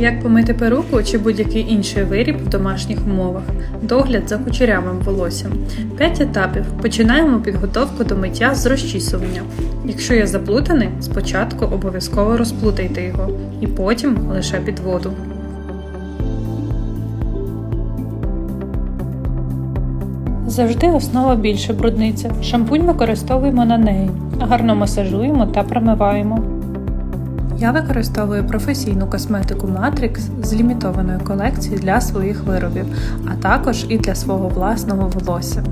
Як помити перуку чи будь-який інший виріб в домашніх умовах. Догляд за кучерявим волоссям. 5 етапів. Починаємо підготовку до миття з розчісування. Якщо є заплутаний, спочатку обов'язково розплутайте його і потім лише під воду. Завжди основа більше брудниця. Шампунь використовуємо на неї. Гарно масажуємо та промиваємо. Я використовую професійну косметику Matrix з лімітованої колекції для своїх виробів, а також і для свого власного волосся.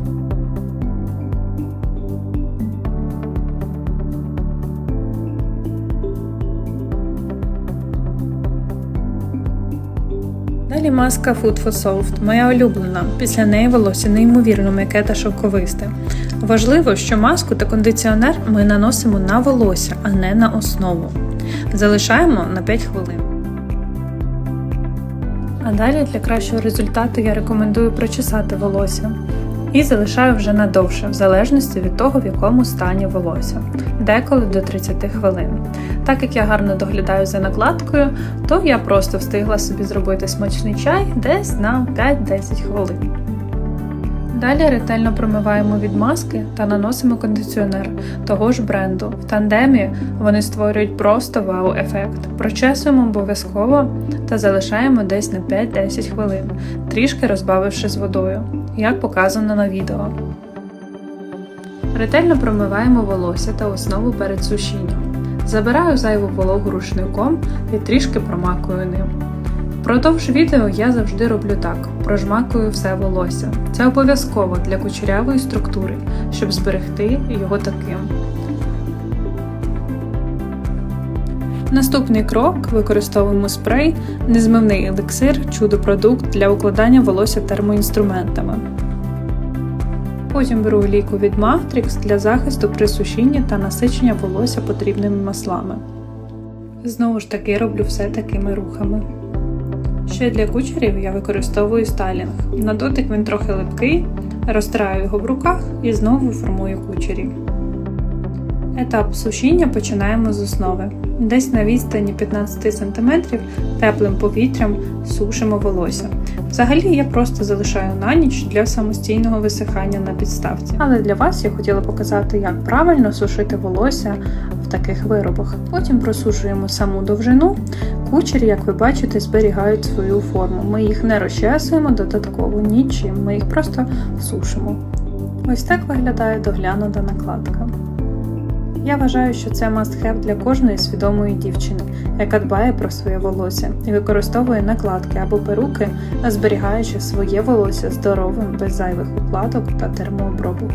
Далі маска Food for Soft, моя улюблена. Після неї волосся неймовірно м'яке та шовковисте. Важливо, що маску та кондиціонер ми наносимо на волосся, а не на основу. Залишаємо на 5 хвилин. А далі для кращого результату я рекомендую прочесати волосся. І залишаю вже надовше, в залежності від того, в якому стані волосся, деколи до 30 хвилин. Так як я гарно доглядаю за накладкою, то я просто встигла собі зробити смачний чай десь на 5-10 хвилин. Далі ретельно промиваємо від маски та наносимо кондиціонер того ж бренду. В тандемі вони створюють просто вау-ефект. Прочесуємо обов'язково та залишаємо десь на 5-10 хвилин, трішки розбавивши з водою, як показано на відео. Ретельно промиваємо волосся та основу перед сушінням. Забираю зайву вологу рушником і трішки промакую ним. Впродовж відео я завжди роблю так: прожмакую все волосся. Це обов'язково для кучерявої структури, щоб зберегти його таким. Наступний крок використовуємо спрей, незмивний еліксир, чудо-продукт для укладання волосся термоінструментами. Потім беру олійку від Matrix для захисту при сушінні та насичення волосся потрібними маслами. Знову ж таки роблю все такими рухами. Ще для кучерів я використовую стайлінг. На дотик він трохи липкий, розтираю його в руках і знову формую кучері. Етап сушіння починаємо з основи. Десь на відстані 15 см теплим повітрям сушимо волосся. Взагалі я просто залишаю на ніч для самостійного висихання на підставці. Але для вас я хотіла показати, як правильно сушити волосся таких виробах. Потім просушуємо саму довжину. Кучері, як ви бачите, зберігають свою форму. Ми їх не розчесуємо додатково нічим, ми їх просто сушимо. Ось так виглядає доглянута накладка. Я вважаю, що це must-have для кожної свідомої дівчини, яка дбає про своє волосся і використовує накладки або перуки, зберігаючи своє волосся здоровим без зайвих укладок та термообробок.